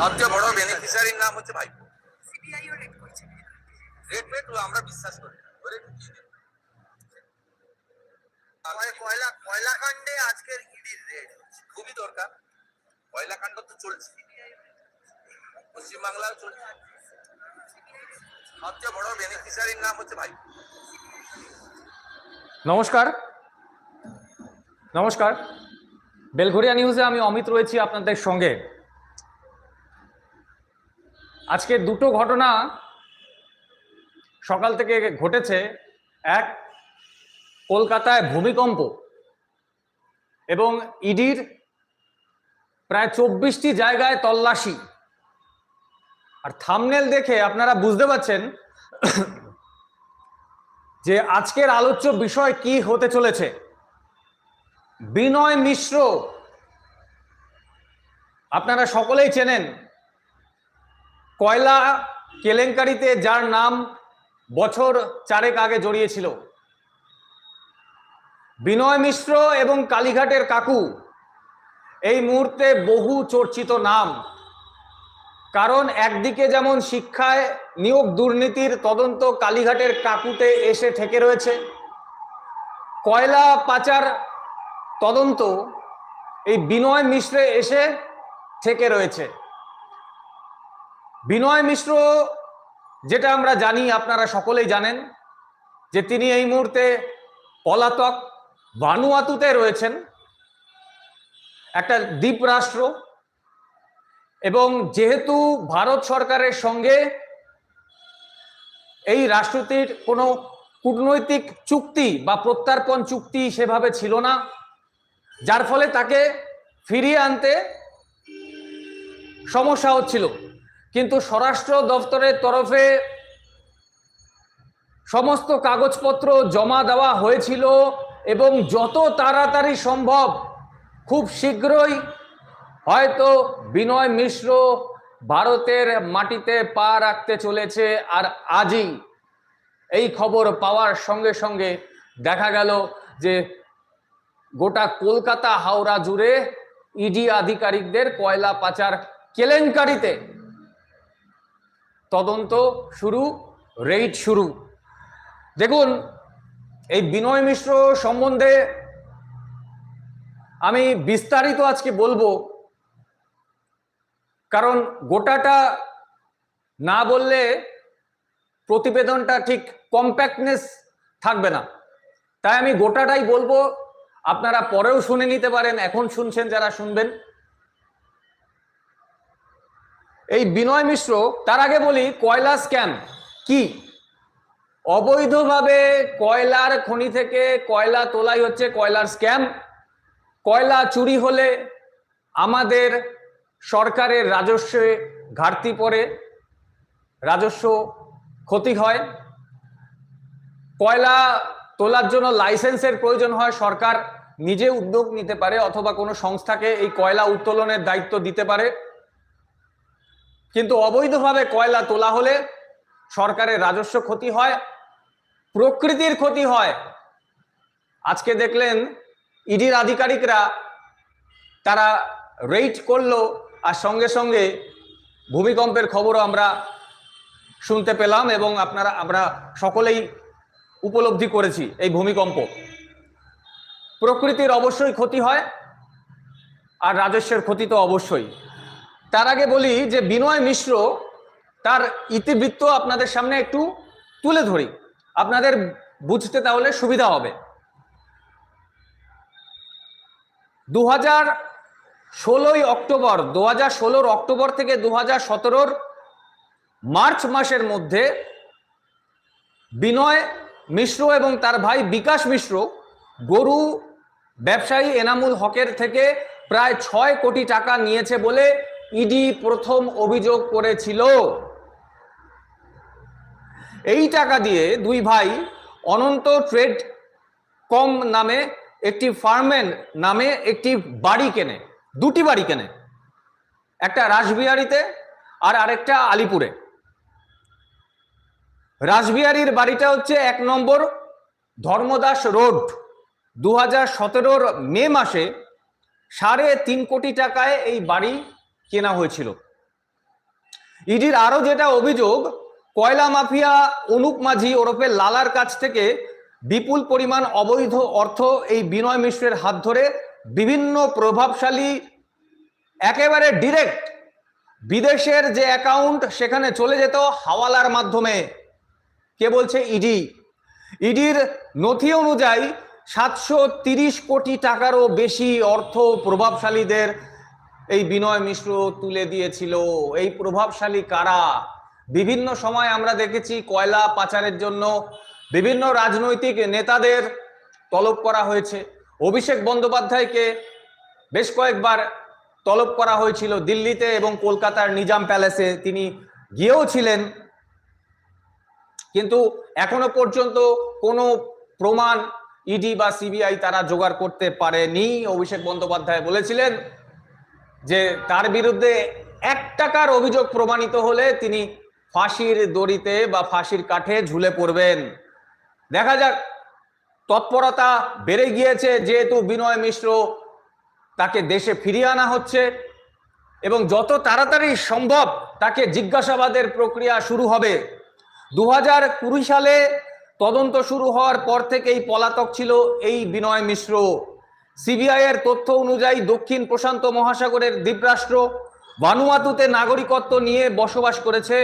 সবচেয়ে বড় বেনিফিশিয়ারির নাম হচ্ছে ভাইপো রেট রেট আমরা বিশ্বাস করি। না ঢুকিয়ে কয়লা কয়লা কাণ্ডে আজকের ইডির রেড খুবই দরকার। কয়লাকাণ্ড তো চলছে। পশ্চিমবাংলাও চলছে। সবচেয়ে বড় বেনিফিশিয়ারির নাম হচ্ছে ভাইপো নমস্কার। নমস্কার। বেলঘরিয়া নিউজে আমি অমিত রয়েছি আপনাদের সঙ্গে। আজকে দুটো ঘটনা সকাল থেকে ঘটেছে। এক, কলকাতায় ভূমিকম্প এবং ইডির প্রায় চব্বিশটি জায়গায় তল্লাশি। আর থামনেল দেখে আপনারা বুঝতে পারছেন যে আজকের আলোচ্য বিষয় কি হতে চলেছে। বিনয় মিশ্র, আপনারা সকলেই চেনেন কয়লা কেলেঙ্কারিতে যার নাম বছর চারেক আগে জড়িয়েছিল। বিনয় মিশ্র এবং কালীঘাটের কাকু এই মুহূর্তে বহু চর্চিত নাম। কারণ একদিকে যেমন শিক্ষায় নিয়োগ দুর্নীতির তদন্ত কালীঘাটের কাকুতে এসে ঠেকে রয়েছে, কয়লা পাচার তদন্ত এই বিনয় মিশ্রে এসে ঠেকে রয়েছে। বিনয় মিশ্র, যেটা আমরা জানি, আপনারা সকলেই জানেন, যে তিনি এই মুহূর্তে পলাতক বানুয়াতুতে রয়েছেন, একটা দ্বীপ রাষ্ট্র। এবং যেহেতু ভারত সরকারের সঙ্গে এই রাষ্ট্রটির কোনো কূটনৈতিক চুক্তি বা প্রত্যার্পণ চুক্তি সেভাবে ছিল না, যার ফলে তাকে ফিরিয়ে আনতে সমস্যা হচ্ছিল। কিন্তু স্বরাষ্ট্র দপ্তরের তরফে সমস্ত কাগজপত্র জমা দেওয়া হয়েছিল এবং যত তাড়াতাড়ি সম্ভব খুব শীঘ্রই হয়তো বিনয় মিশ্র ভারতের মাটিতে পা রাখতে চলেছে আর আজই এই খবর পাওয়ার সঙ্গে সঙ্গে দেখা গেল যে গোটা কলকাতা হাওড়া জুড়ে ইডি আধিকারিকদের কয়লা পাচার কেলেঙ্কারিতে তদন্ত শুরু রেইড শুরু। দেখুন, এই বিনয় মিশ্র সম্বন্ধে আমি বিস্তারিত আজকে বলব। কারণ গোটাটা না বললে প্রতিবেদনটা ঠিক কম্প্যাক্টনেস থাকবে না। তাই আমি গোটাটাই বলব। আপনারা পরেও শুনে নিতে পারেন, এখন শুনছেন, যারা শুনবেন। এই বিনয় মিশ্র, তার আগে বলি, কয়লা স্ক্যাম কি? অবৈধভাবে কয়লার খনি থেকে কয়লা তোলাই হচ্ছে কয়লার স্ক্যাম কয়লা চুরি হলে আমাদের সরকারের রাজস্বে ঘাটতি পড়ে, রাজস্ব ক্ষতি হয়। কয়লা তোলার জন্য লাইসেন্সের প্রয়োজন হয়, সরকার নিজে উদ্যোগ নিতে পারে অথবা কোনো সংস্থাকে এই কয়লা উত্তোলনের দায়িত্ব দিতে পারে। কিন্তু অবৈধভাবে কয়লা তোলা হলে সরকারের রাজস্ব ক্ষতি হয়, প্রকৃতির ক্ষতি হয়। আজকে দেখলেন ইডির আধিকারিকরা তারা রেইড করল আর সঙ্গে সঙ্গে ভূমিকম্পের খবরও আমরা শুনতে পেলাম এবং আপনারা, আমরা সকলেই উপলব্ধি করেছি এই ভূমিকম্প। প্রকৃতির অবশ্যই ক্ষতি হয় আর রাজস্বের ক্ষতি তো অবশ্যই। তার আগে বলি যে বিনয় মিশ্র তার ইতিবৃত্ত আপনাদের সামনে একটু তুলে ধরি। আপনাদের বুঝতে তাহলে সুবিধা হবে। দু হাজার ষোলোই অক্টোবর দু হাজার ষোলোর অক্টোবর থেকে দু হাজার সতেরোর মার্চ মাসের মধ্যে বিনয় মিশ্র এবং তার ভাই বিকাশ মিশ্র গরু ব্যবসায়ী এনামুল হকের থেকে প্রায় ছয় কোটি টাকা নিয়েছে বলে ইডি প্রথম অভিযোগ করেছিল। এই টাকা দিয়ে দুই ভাই অনন্ত ট্রেড কম নামে একটি ফার্মেন নামে একটি বাড়ি কেনে, দুটি বাড়ি কেনে। একটা রাসবিহারিতে আর আরেকটা আলিপুরে। রাসবিহারীর বাড়িটা হচ্ছে এক নম্বর ধর্মদাস রোড। দু হাজার মে মাসে সাড়ে তিন কোটি টাকায় এই বাড়ি কেনা হয়েছিল। ইডির আরও যেটা অভিযোগ, কয়লা মাফিয়া অনুপ মাঝি ওরফে লালার কাছ থেকে বিপুল পরিমাণ অবৈধ অর্থ এই বিনয় মিশ্রের হাত ধরে বিভিন্ন প্রভাবশালী, একেবারে ডিরেক্ট বিদেশের যে অ্যাকাউন্ট সেখানে চলে যেত হাওয়ালার মাধ্যমে। কে বলছে? ইডি। ইডির নথি অনুযায়ী সাতশো কোটি টাকারও বেশি অর্থ প্রভাবশালীদের এই বিনয় মিশ্র তুলে দিয়েছিল। এই প্রভাবশালী কারা? বিভিন্ন সময় আমরা দেখেছি কয়লা পাচারের জন্য বিভিন্ন রাজনৈতিক নেতাদের তলব করা হয়েছে। অভিষেক বন্দ্যোপাধ্যায়কে বেশ কয়েকবার তলব করা হয়েছিল দিল্লিতে এবং কলকাতার নিজাম প্যালেসে। তিনি গিয়েও ছিলেন। কিন্তু এখনও পর্যন্ত কোনো প্রমাণ, ইডি বা সিবিআই তারা জোগাড় করতে পারেনি। অভিষেক বন্দ্যোপাধ্যায় বলেছিলেন যে তার বিরুদ্ধে এক টাকার অভিযোগ প্রমাণিত হলে তিনি ফাঁসির দড়িতে বা ফাঁসির কাঠে ঝুলে পড়বেন। দেখা যাক, তৎপরতা বেড়ে গিয়েছে, যেহেতু বিনয় মিশ্র তাকে দেশে ফিরিয়ে আনা হচ্ছে এবং যত তাড়াতাড়ি সম্ভব তাকে জিজ্ঞাসাবাদের প্রক্রিয়া শুরু হবে। দু হাজার কুড়ি সালে তদন্ত শুরু হওয়ার পর থেকেই পলাতক ছিল এই বিনয় মিশ্র। সিবিআই এর তথ্য অনুযায়ী দক্ষিণ প্রশান্ত মহাসাগরের দ্বীপরাষ্ট্র ভানুয়াতুতে নাগরিকত্ব নিয়ে বসবাস করেছে,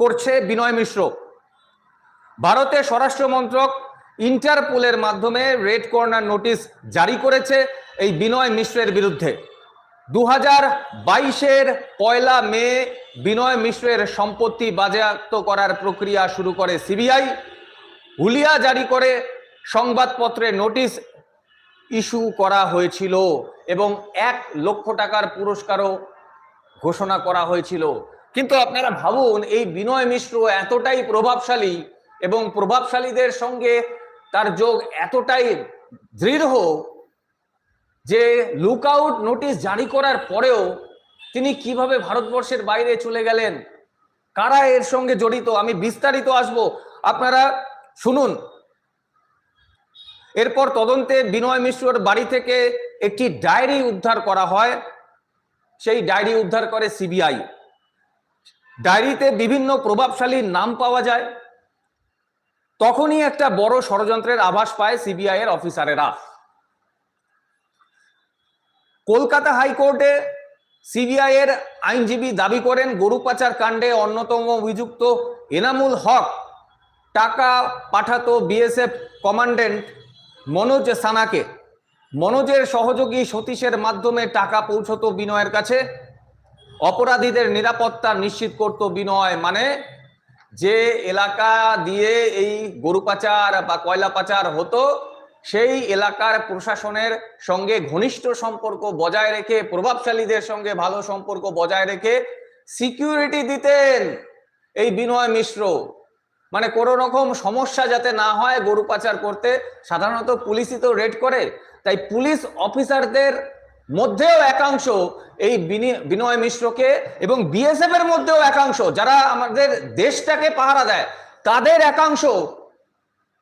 করছে বিনয় মিশ্র। ভারতের স্বরাষ্ট্র মন্ত্রক ইন্টারপোলের মাধ্যমে রেড কর্নার নোটিশ জারি করেছে এই বিনয় মিশ্রের বিরুদ্ধে। দু হাজার বাইশের পয়লা মে বিনয় মিশ্রের সম্পত্তি বাজেয়াপ্ত করার প্রক্রিয়া শুরু করে সিবিআই। হুলিয়া জারি করে সংবাদপত্রে নোটিশ ইস্যু করা হয়েছিল এবং এক লক্ষ টাকার পুরস্কারও ঘোষণা করা হয়েছিল। কিন্তু আপনারা ভাবুন, এই বিনয় মিশ্র এতটাই প্রভাবশালী এবং প্রভাবশালীদের সঙ্গে তার যোগ এতটাই দৃঢ় যে লুক আউট নোটিশ জারি করার পরেও তিনি কীভাবে ভারতবর্ষের বাইরে চলে গেলেন? কারা এর সঙ্গে জড়িত? আমি বিস্তারিত আসব। আপনারা শুনুন। এরপর তদন্তে বিনয় মিশ্রর বাড়ি থেকে একটি ডায়েরি উদ্ধার করা হয়। সেই ডায়েরি উদ্ধার করে সিবিআই। ডায়েরিতে বিভিন্ন প্রভাবশালীর নাম পাওয়া যায়। তখনই একটা বড় ষড়যন্ত্রের আভাস পায় সিবিআই এর অফিসারেরা। কলকাতা হাইকোর্টে সিবিআই এর আইনজীবী দাবি করেন, গরু পাচার কাণ্ডে অন্যতম অভিযুক্ত এনামুল হক টাকা পাঠাতো বিএসএফ কমান্ডেন্ট মনোজ সানাকে। মনোজের সহযোগী সতীশের মাধ্যমে টাকা পৌঁছতো বিনয়ের কাছে। অপরাধীদের নিরাপত্তা নিশ্চিত করত বিনয় মানে যে এলাকা দিয়ে এই গরু পাচার বা কয়লা পাচার হতো, সেই এলাকার প্রশাসনের সঙ্গে ঘনিষ্ঠ সম্পর্ক বজায় রেখে, প্রভাবশালীদের সঙ্গে ভালো সম্পর্ক বজায় রেখে সিকিউরিটি দিতেন এই বিনয় মিশ্র। মানে কোনো রকম সমস্যা যাতে না হয় গরু পাচার করতে, সাধারণত পুলিশই তো রেড করে। তাই পুলিশ অফিসারদের মধ্যেও একাংশ এই বিনি- বিনয় মিশ্রকে এবং বিএসএফ এর মধ্যেও একাংশ, যারা আমাদের দেশটাকে পাহারা দেয়, তাদের একাংশ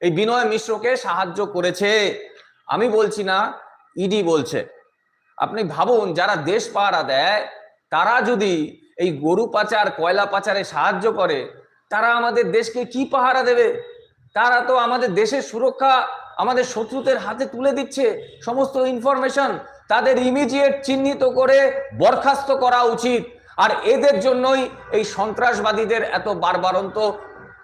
এই বিনয় মিশ্রকে সাহায্য করেছে। আমি বলছি না, ইডি বলছে। আপনি ভাবুন, যারা দেশ পাহারা দেয়, তারা যদি এই গরু পাচার, কয়লা পাচারে সাহায্য করে তারা আমাদের দেশকে কি পাহারা দেবে? তারা তো আমাদের দেশের সুরক্ষা, আমাদের শত্রুদের হাতে তুলে দিচ্ছে। সমস্ত ইনফরমেশন তাদের ইমিডিয়েট চিহ্নিত করে বরখাস্ত করা উচিত। আর এদের জন্যই এই সন্ত্রাসবাদীদের এত বারবারন্ত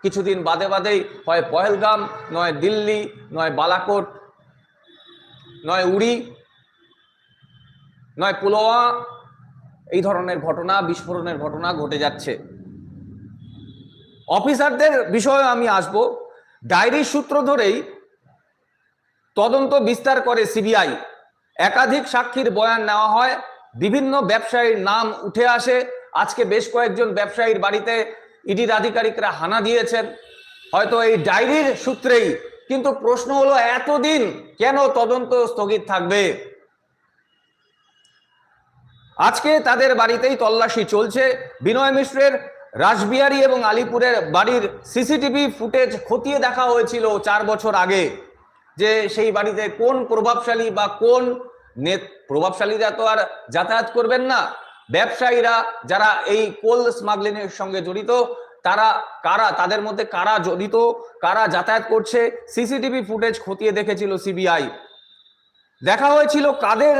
কিছুদিন বাদে বাদেই হয় পহেলগাম, নয় দিল্লি, নয় বালাকোট, নয় উড়ি, নয় পুলওয়া। এই ধরনের ঘটনা, বিস্ফোরণের ঘটনা ঘটে যাচ্ছে। অফিসারদের বিষয়ে আমি আসব। ডায়েরির সূত্র ধরেই তদন্ত বিস্তার করে সিবিআই। একাধিক সাক্ষীর বয়ান নেওয়া হয়। বিভিন্ন ব্যবসায়ীর নাম উঠে আসে। আজকে বেশ কয়েকজন ব্যবসায়ীর বাড়িতে ইডির আধিকারিকরা হানা দিয়েছেন। হয়তো এই ডায়েরির সূত্রেই। কিন্তু প্রশ্ন হলো, এতদিন কেন তদন্ত স্থগিত থাকবে? আজকে তাদের বাড়িতেই তল্লাশি চলছে। বিনয় মিশ্রের রাসবিহারী এবং আলিপুরের বাড়ির সিসিটিভি ফুটেজ খতিয়ে দেখা হয়েছিল চার বছর আগে। যে সেই বাড়িতে কোন প্রভাবশালী বা কোন নেত প্রভাবশালীরা তো আর যাতায়াত করবেন না। ব্যবসায়ীরা যারা এই কোল স্মাগলিং এর সঙ্গে জড়িত, তারা কারা তাদের মধ্যে কারা জড়িত, কারা যাতায়াত করছে, সিসিটিভি ফুটেজ খতিয়ে দেখেছিল সিবিআই। দেখা হয়েছিল কাদের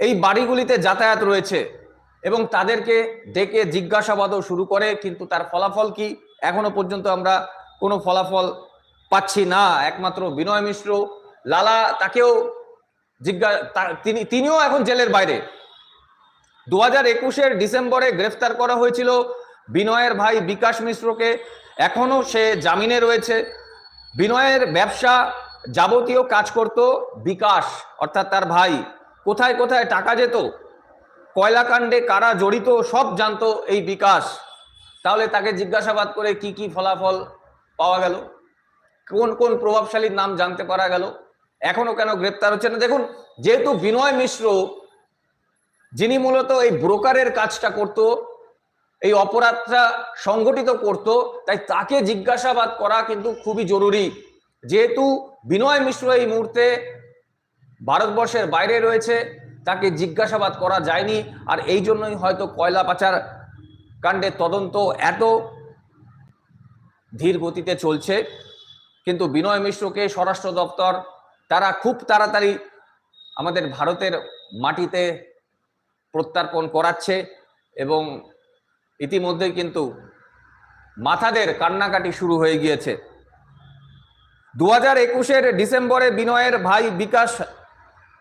এই বাড়িগুলিতে যাতায়াত রয়েছে। এবং তাদেরকে ডেকে জিজ্ঞাসাবাদও শুরু করে, কিন্তু তার ফলাফল কি? এখনও পর্যন্ত আমরা কোনো ফলাফল পাচ্ছি না। একমাত্র বিনয় মিশ্র। লালা তাকেও জিজ্ঞা তিনি, তিনিও এখন জেলের বাইরে। দু হাজার একুশের ডিসেম্বরে গ্রেফতার করা হয়েছিল বিনয়ের ভাই বিকাশ মিশ্রকে। এখনও সে জামিনে রয়েছে। বিনয়ের ব্যবসা যাবতীয় কাজ করত বিকাশ, অর্থাৎ তার ভাই। কোথায় কোথায় টাকা যেত? কয়লাকাণ্ডে কারা জড়িত, সব জানতো এই বিকাশ। তাহলে তাকে জিজ্ঞাসাবাদ করে কি কি ফলাফল পাওয়া গেল, কোন কোন প্রভাবশালীর নাম জানতে পারা গেল, এখনও কেন গ্রেপ্তার হচ্ছে না। দেখুন, যেহেতু বিনয় মিশ্র, যিনি মূলত এই ব্রোকারের কাজটা করত, এই অপরাধটা সংগঠিত করত, তাই তাকে জিজ্ঞাসাবাদ করা কিন্তু খুবই জরুরি। যেহেতু বিনয় মিশ্র এই মুহূর্তে ভারতবর্ষের বাইরে রয়েছে তাকে জিজ্ঞাসাবাদ করা যায়নি, আর এই জন্যই হয়তো কয়লা পাচার কাণ্ডের তদন্ত এত ধীর গতিতে চলছে। কিন্তু বিনয় মিশ্রকে স্বরাষ্ট্র দপ্তর, তারা খুব তাড়াতাড়ি আমাদের ভারতের মাটিতে প্রত্যার্পণ করাচ্ছে এবং ইতিমধ্যে কিন্তু মাথাদের কান্নাকাটি শুরু হয়ে গিয়েছে। দু হাজার একুশের ডিসেম্বরে বিনয়ের ভাই বিকাশ,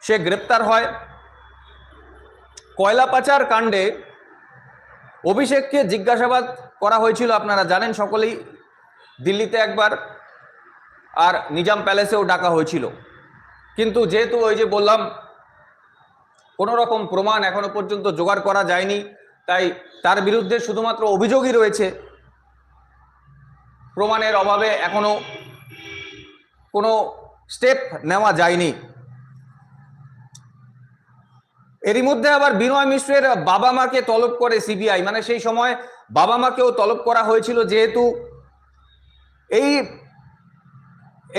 সে গ্রেপ্তার হয়। কয়লা পাচার কাণ্ডে অভিষেককে জিজ্ঞাসাবাদ করা হয়েছিল, আপনারা জানেন, সকলেই দিল্লিতে একবার আর নিজাম প্যালেসেও ডাকা হয়েছিল। কিন্তু যেহেতু ওই যে বললাম কোনো রকম প্রমাণ এখনও পর্যন্ত জোগাড় করা যায়নি, তাই তার বিরুদ্ধে শুধুমাত্র অভিযোগই রয়েছে। প্রমাণের অভাবে এখনও কোনো স্টেপ নেওয়া যায়নি। এরই মধ্যে আবার বিনয় মিশ্রের বাবা মাকে তলব করে সিবিআই। মানে সেই সময় বাবা মাকেও তলব করা হয়েছিল, যেহেতু এই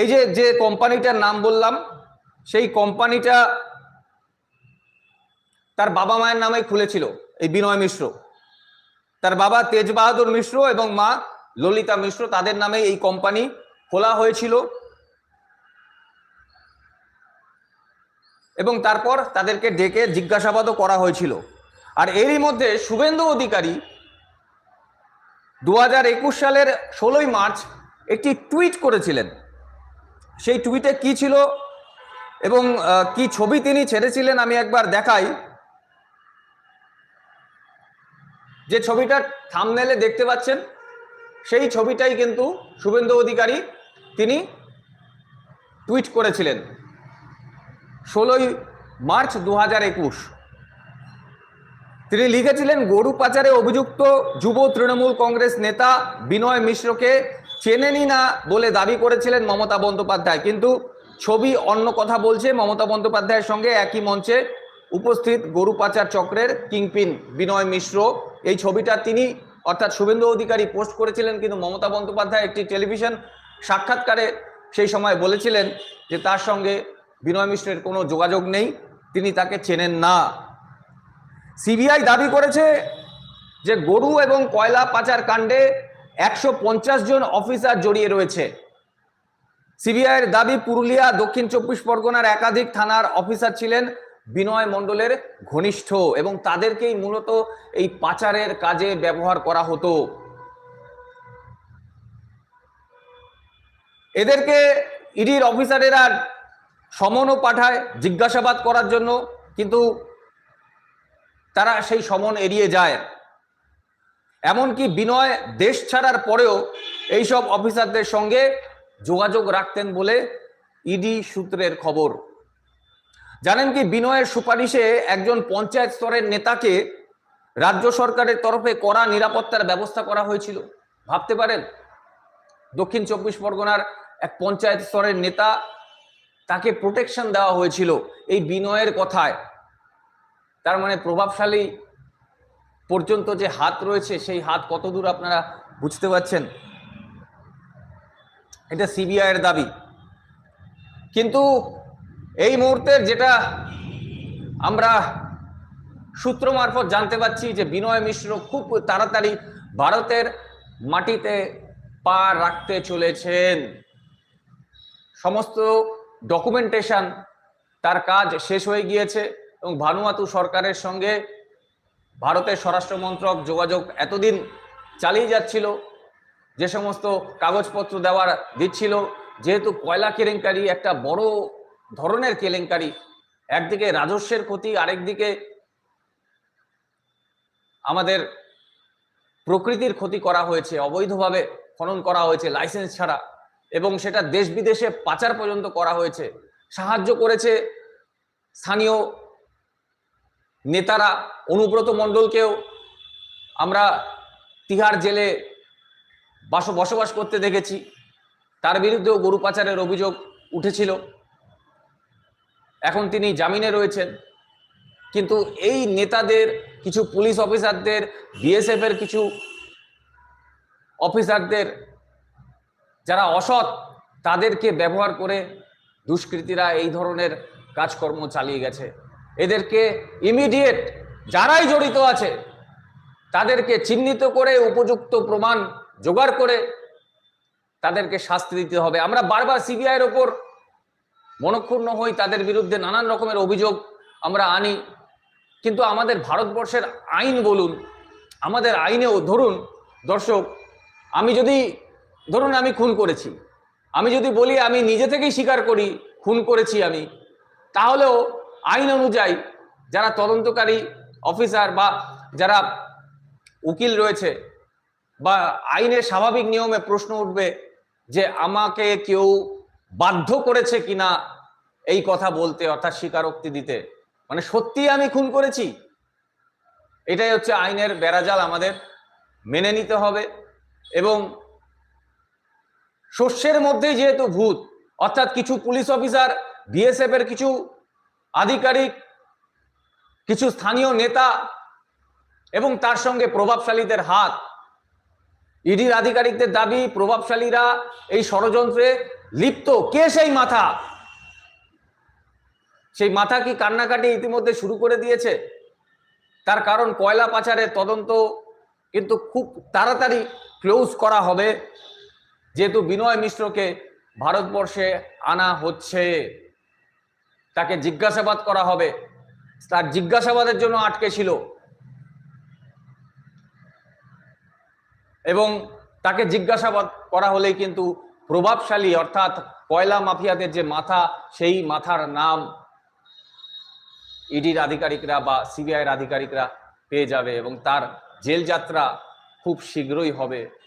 এই যে যে কোম্পানিটার নাম বললাম, সেই কোম্পানিটা তার বাবা মায়ের নামে খুলেছিল, এই বিনয় মিশ্র। তার বাবা তেজ বাহাদুর মিশ্র এবং মা ললিতা মিশ্র, তাদের নামে এই কোম্পানি খোলা হয়েছিল। এবং তারপর তাদেরকে ডেকে জিজ্ঞাসাবাদও করা হয়েছিল। আর এরই মধ্যে শুভেন্দু অধিকারী দু হাজার একুশ সালের ষোলোই মার্চ একটি টুইট করেছিলেন। সেই টুইটে কি ছিল এবং কি ছবি তিনি ছেড়েছিলেন আমি একবার দেখাই। যে ছবিটা থামনেলে দেখতে পাচ্ছেন, সেই ছবিটাই কিন্তু শুভেন্দু অধিকারী তিনি টুইট করেছিলেন। ষোলোই মার্চ দু হাজার একুশ। তিনি লিখেছিলেন, গরু পাচারে অভিযুক্ত যুব তৃণমূল কংগ্রেস নেতা বিনয় মিশ্রকে চেনেনি না বলে দাবি করেছিলেন মমতা বন্দ্যোপাধ্যায়। কিন্তু ছবি অন্য কথা বলছে, মমতা বন্দ্যোপাধ্যায়ের সঙ্গে একই মঞ্চে উপস্থিত গরু পাচার চক্রের কিংপিন বিনয় মিশ্র। এই ছবিটা তিনি, অর্থাৎ শুভেন্দু অধিকারী পোস্ট করেছিলেন, কিন্তু মমতা বন্দ্যোপাধ্যায় একটি টেলিভিশন সাক্ষাৎকারে সেই সময় বলেছিলেন যে তার সঙ্গে বিনয় মিশ্রের কোনো যোগাযোগ নেই, তিনি তাকে চেনেন না। সিবিআই দাবি করেছে যে গরু এবং কয়লা পাচার কাণ্ডে একশো পঞ্চাশ জন অফিসার জড়িয়ে রয়েছে। সিবিআইয়ের দাবি, পুরুলিয়া, দক্ষিণ চব্বিশ পরগনার একাধিক থানার অফিসার ছিলেন বিনয় মণ্ডলের ঘনিষ্ঠ এবং তাদেরকেই মূলত এই পাচারের কাজে ব্যবহার করা হতো। এদেরকে ইডির অফিসারেরা সমনও পাঠায়, জিজ্ঞাসাবাদ করার জন্য, কিন্তু তারা সেই সমন এড়িয়ে যায়। এমনকি বিনয় দেশ ছাড়ার পরেও এইসব অফিসারদের সঙ্গে যোগাযোগ রাখতেন বলে ইডি সূত্রের খবর। জানেন কি, বিনয়ের সুপারিশে একজন পঞ্চায়েত স্তরের নেতাকে রাজ্য সরকারের তরফে কড়া নিরাপত্তার ব্যবস্থা করা হয়েছিল। ভাবতে পারেন, দক্ষিণ চব্বিশ পরগনার এক পঞ্চায়েত স্তরের নেতা তাকে প্রোটেকশন দেওয়া হয়েছিল এই বিনয়ের কথায়। তার মানে প্রভাবশালী পর্যন্ত যে হাত রয়েছে, সেই হাত কতদূর আপনারা বুঝতে পারছেন? এটা সিবিআই এর দাবি। কিন্তু এই মুহূর্তের যেটা আমরা সূত্র মারফত জানতে পারছি যে বিনয় মিশ্র খুব তাড়াতাড়ি ভারতের মাটিতে পা রাখতে চলেছেন। সমস্ত ডকুমেন্টেশন তার কাজ শেষ হয়ে গিয়েছে এবং ভানুয়াতু সরকারের সঙ্গে ভারতের স্বরাষ্ট্র মন্ত্রক যোগাযোগ এতদিন চালিয়ে যাচ্ছিল, যে সমস্ত কাগজপত্র দেওয়ার দিচ্ছিল, যেহেতু কয়লা কেলেঙ্কারি একটা বড় ধরনের কেলেঙ্কারি, একদিকে রাজস্বের ক্ষতি, আরেকদিকে আমাদের প্রকৃতির ক্ষতি করা হয়েছে, অবৈধভাবে খনন করা হয়েছে লাইসেন্স ছাড়া। এবং সেটা দেশ বিদেশে পাচার পর্যন্ত করা হয়েছে। সাহায্য করেছে স্থানীয় নেতারা, অনুব্রত মণ্ডলকেও আমরা তিহার জেলে বাস, বসবাস করতে দেখেছি। তার বিরুদ্ধেও গরু পাচারের অভিযোগ উঠেছিল। এখন তিনি জামিনে রয়েছেন। কিন্তু এই নেতাদের, কিছু পুলিশ অফিসারদের বিএসএফ এর কিছু অফিসারদের যারা অসৎ, তাদেরকে ব্যবহার করে দুষ্কৃতীরা এই ধরনের কাজকর্ম চালিয়ে গেছে। এদেরকে ইমিডিয়েট যারাই জড়িত আছে, তাদেরকে চিহ্নিত করে, উপযুক্ত প্রমাণ জোগাড় করে তাদেরকে শাস্তি দিতে হবে। আমরা বারবার সিবিআইয়ের ওপর মনক্ষুণ্ণ হই, তাদের বিরুদ্ধে নানান রকমের অভিযোগ আমরা আনি। কিন্তু আমাদের ভারতবর্ষের আইন বলুন, আমাদের আইনেও ধরুন, দর্শক, আমি যদি ধরুন আমি খুন করেছি। আমি যদি বলি আমি নিজে থেকেই স্বীকার করি, খুন করেছি আমি, তাহলেও আইন অনুযায়ী যারা তদন্তকারী অফিসার বা যারা উকিল রয়েছে বা আইনের স্বাভাবিক নিয়মে প্রশ্ন উঠবে যে আমাকে কেউ বাধ্য করেছে কিনা এই কথা বলতে অর্থাৎ স্বীকারোক্তি দিতে মানে সত্যি আমি খুন করেছি? এটাই হচ্ছে আইনের বেড়াজাল আমাদের মেনে নিতে হবে এবং শস্যের মধ্যেই যেহেতু ভূত, অর্থাৎ কিছু পুলিশ অফিসার বিএসএফ এর কিছু আধিকারিক, কিছু স্থানীয় নেতা এবং তার সঙ্গে প্রভাবশালীদের হাত ইডির আধিকারিকদের দাবি, প্রভাবশালীরা এই ষড়যন্ত্রে লিপ্ত। কে সেই মাথা? সেই মাথা কি কান্নাকাটি ইতিমধ্যে শুরু করে দিয়েছে? তার কারণ কয়লা পাচারের তদন্ত কিন্তু খুব তাড়াতাড়ি ক্লোজ করা হবে। যেহেতু বিনয় মিশ্রকে ভারতবর্ষে আনা হচ্ছে, তাকে জিজ্ঞাসাবাদ করা হবে। তার জিজ্ঞাসাবাদের জন্য আটকে ছিল। এবং তাকে জিজ্ঞাসাবাদ করা হলেই কিন্তু প্রভাবশালী, অর্থাৎ কয়লা মাফিয়াদের যে মাথা, সেই মাথার নাম ইডির আধিকারিকরা বা সিবিআইয়ের আধিকারিকরা পেয়ে যাবে এবং তার জেল যাত্রা খুব শীঘ্রই হবে।